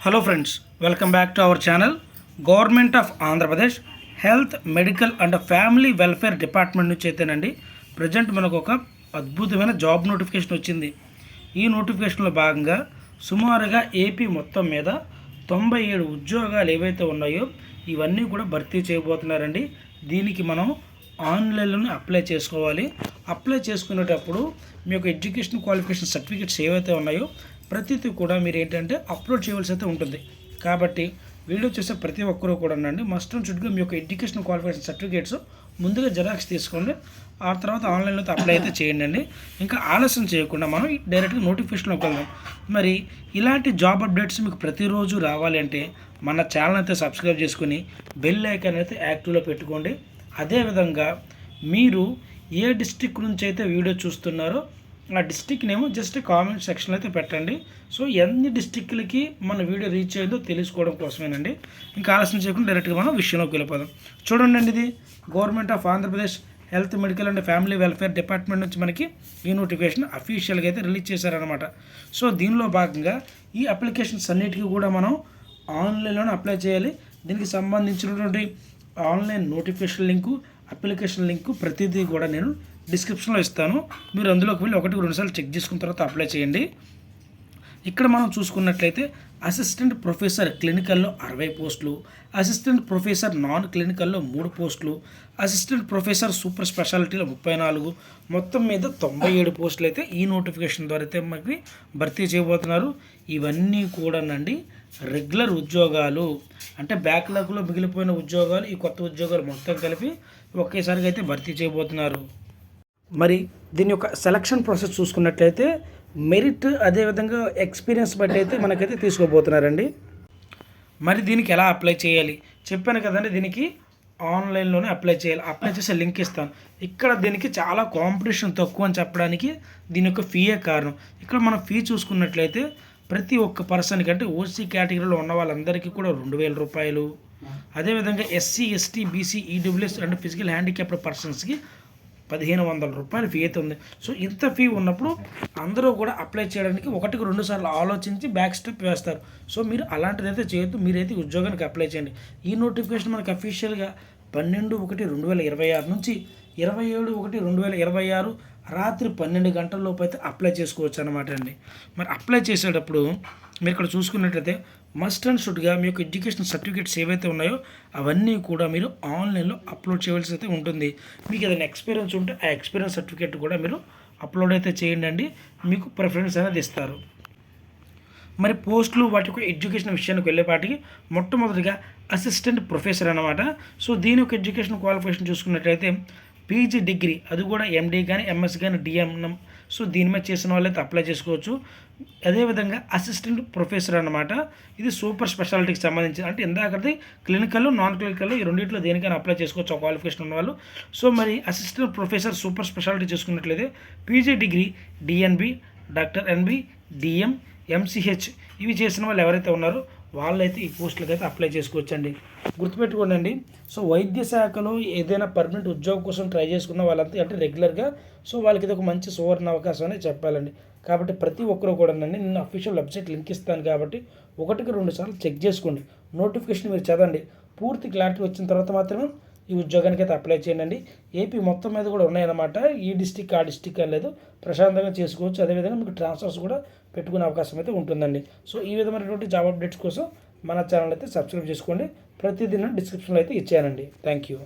Hello friends welcome back to our channel government of Andhra Pradesh health medical and family welfare department నుంచి అయితేనండి present మనకు ఒక అద్భుతమైన job notification వచ్చింది. ఈ నోటిఫికేషన్లో భాగంగా సుమారుగా ఏపీ మొత్తం మీద తొంభై ఏడు ఉద్యోగాలు ఏవైతే ఉన్నాయో ఇవన్నీ కూడా భర్తీ చేయబోతున్నారండి. దీనికి మనం ఆన్లైన్లోనే అప్లై చేసుకోవాలి. అప్లై చేసుకునేటప్పుడు మీ యొక్క ఎడ్యుకేషన్ క్వాలిఫికేషన్ సర్టిఫికేట్స్ ఏవైతే ఉన్నాయో ప్రతిదీ కూడా మీరు ఏంటంటే అప్లోడ్ చేయవలసి అయితే ఉంటుంది. కాబట్టి వీడియో చూసే ప్రతి ఒక్కరూ కూడా ఉండండి. మస్ట్ అండ్ షుడ్గా మీ యొక్క ఎడ్యుకేషన్ క్వాలిఫికేషన్ సర్టిఫికేట్స్ ముందుగా జెరాక్స్ తీసుకోండి. ఆ తర్వాత ఆన్లైన్లో అప్లై అయితే చేయండి అండి. ఇంకా ఆలస్యం చేయకుండా మనం డైరెక్ట్గా నోటిఫికేషన్లోకి వెళ్దాం. మరి ఇలాంటి జాబ్ అప్డేట్స్ మీకు ప్రతిరోజు రావాలి అంటే మన ఛానల్ అయితే సబ్స్క్రైబ్ చేసుకుని బెల్ ఐకాన్ అయితే యాక్టివ్లో పెట్టుకోండి. అదేవిధంగా మీరు ఏ డిస్టిక్ నుంచి అయితే వీడియో చూస్తున్నారో ఆ డిస్టిక్ నేమో జస్ట్ కామెంట్ సెక్షన్లో అయితే పెట్టండి. సో ఎన్ని డిస్టిక్లకి మన వీడియో రీచ్ అయ్యిందో తెలుసుకోవడం కోసమేనండి. ఇంకా ఆలస్యం చేయకుండా డైరెక్ట్గా మనం విషయంలోకి వెళ్ళిపోదాం. చూడండి అండి ఇది. Government of Andhra Pradesh health medical and family welfare department నుంచి మనకి ఈ నోటిఫికేషన్ అఫీషియల్గా అయితే రిలీజ్ చేశారనమాట సో దీనిలో భాగంగా ఈ అప్లికేషన్స్ అన్నిటికీ కూడా మనం ఆన్లైన్లోనే అప్లై చేయాలి. దీనికి సంబంధించినటువంటి online notification link application link ప్రతిదీ కూడా నేను డిస్క్రిప్షన్లో ఇస్తాను. మీరు అందులోకి వెళ్ళి ఒకటి రెండుసార్లు చెక్ చేసుకున్న తర్వాత అప్లై చేయండి. ఇక్కడ మనం చూసుకున్నట్లయితే అసిస్టెంట్ ప్రొఫెసర్ క్లినికల్లో అరవై పోస్టులు అసిస్టెంట్ ప్రొఫెసర్ నాన్ క్లినికల్లో మూడు పోస్టులు అసిస్టెంట్ ప్రొఫెసర్ సూపర్ స్పెషాలిటీలో ముప్పై నాలుగు మొత్తం మీద తొంభై ఏడు పోస్టులు అయితే ఈ నోటిఫికేషన్ ద్వారా అయితే మనకి భర్తీ చేయబోతున్నారు. ఇవన్నీ కూడానండి రెగ్యులర్ ఉద్యోగాలు. అంటే బ్యాక్లాగ్లో మిగిలిపోయిన ఉద్యోగాలు ఈ కొత్త ఉద్యోగాలు మొత్తం కలిపి ఒకేసారిగా అయితే భర్తీ చేయబోతున్నారు. మరి దీని యొక్క సెలక్షన్ ప్రాసెస్ చూసుకున్నట్లయితే మెరిట్ అదేవిధంగా ఎక్స్పీరియన్స్ బట్టి అయితే మనకైతే తీసుకోబోతున్నారండి. మరి దీనికి ఎలా అప్లై చేయాలి? చెప్పాను కదండి దీనికి ఆన్లైన్లోనే అప్లై చేయాలి. అప్లై చేసే లింక్ ఇస్తాను. ఇక్కడ దీనికి చాలా కాంపిటీషన్ తక్కువ అని చెప్పడానికి దీని యొక్క ఫీయే కారణం. ఇక్కడ మనం ఫీ చూసుకున్నట్లయితే ప్రతి ఒక్క పర్సన్కి అంటే ఓసీ కేటగిరీలో ఉన్న వాళ్ళందరికీ కూడా రెండు వేల రూపాయలు. అదేవిధంగా SC ST BC EWS and physical handicapped పర్సన్స్కి పదిహేను వందల రూపాయల ఫీ అయితే ఉంది. సో ఇంత ఫీ ఉన్నప్పుడు అందరూ కూడా అప్లై చేయడానికి ఒకటికి రెండు సార్లు ఆలోచించి బ్యాక్ స్టెప్ వేస్తారు. సో మీరు అలాంటిదైతే చేయొద్దు. మీరైతే ఉద్యోగానికి అప్లై చేయండి. ఈ నోటిఫికేషన్ మనకి అఫీషియల్గా పన్నెండు ఒకటి రెండు వేల ఇరవై ఆరు నుంచి ఇరవై ఏడు ఒకటి రెండు వేల ఇరవై ఆరు రాత్రి పన్నెండు గంటల లోపు అయితే అప్లై చేసుకోవచ్చు అనమాట అండి. మరి అప్లై చేసేటప్పుడు మీరు ఇక్కడ చూసుకున్నట్లయితే మస్ట్ అండ్ షుడ్గా మీ యొక్క ఎడ్యుకేషన్ సర్టిఫికేట్స్ ఏవైతే ఉన్నాయో అవన్నీ కూడా మీరు ఆన్లైన్లో అప్లోడ్ చేయవలసి అయితే ఉంటుంది. మీకు ఏదైనా ఎక్స్పీరియన్స్ ఉంటే ఆ ఎక్స్పీరియన్స్ సర్టిఫికేట్ కూడా మీరు అప్లోడ్ అయితే చేయండి మీకు ప్రిఫరెన్స్ అనేది ఇస్తారు. మరి పోస్టులు వాటి యొక్క ఎడ్యుకేషన్ విషయానికి వెళ్ళేపాటికి మొట్టమొదటిగా అసిస్టెంట్ ప్రొఫెసర్ అనమాట సో దీని యొక్క ఎడ్యుకేషన్ క్వాలిఫికేషన్ చూసుకున్నట్లయితే పీజీ డిగ్రీ అది కూడా ఎండీ కానీ ఎంఎస్ కానీ డిఎంఎం సో దీని మీద చేసిన వాళ్ళైతే అప్లై చేసుకోవచ్చు. అదేవిధంగా అసిస్టెంట్ ప్రొఫెసర్ అనమాట ఇది సూపర్ స్పెషాలిటీకి సంబంధించి అంటే ఇందాకది క్లినికల్ నాన్ క్లినికల్ ఈ రెండింటిలో దేనికైనా అప్లై చేసుకోవచ్చు క్వాలిఫికేషన్ ఉన్న వాళ్ళు. సో మరి అసిస్టెంట్ ప్రొఫెసర్ సూపర్ స్పెషాలిటీ చేసుకున్నట్లయితే PG degree DNB doctor NB DM MCH ఇవి చేసిన వాళ్ళు ఎవరైతే ఉన్నారో వాళ్ళైతే ఈ పోస్టులకైతే అప్లై చేసుకోవచ్చండి. గుర్తుపెట్టుకోండి సో వైద్య శాఖలో ఏదైనా పర్మనెంట్ ఉద్యోగం కోసం ట్రై చేసుకున్న వాళ్ళంతా అంటే రెగ్యులర్గా సో వాళ్ళకి ఇది ఒక మంచి సువర్ణ అవకాశం అనేది చెప్పాలండి. కాబట్టి ప్రతి ఒక్కరు కూడా నేను అఫీషియల్ వెబ్సైట్ లింక్ ఇస్తాను కాబట్టి ఒకటికి రెండు సార్లు చెక్ చేసుకోండి. నోటిఫికేషన్ మీరు చదవండి. పూర్తి క్లారిటీ వచ్చిన తర్వాత మాత్రమే ఈ ఉద్యోగానికి అయితే అప్లై చేయండి ఏపీ మొత్తం మీద కూడా ఉన్నాయన్నమాట. ఈ డిస్టిక్ ఆ డిస్టిక్ అని లేదు. ప్రశాంతంగా చేసుకోవచ్చు. అదేవిధంగా మీకు ట్రాన్స్ఫర్స్ కూడా పెట్టుకునే అవకాశం అయితే ఉంటుందండి. సో ఈ విధమైనటువంటి జాబ్ అప్డేట్స్ కోసం మన ఛానల్ అయితే సబ్స్క్రైబ్ చేసుకోండి. ప్రతిదిన డిస్క్రిప్షన్లో అయితే ఇచ్చానండి థ్యాంక్ యూ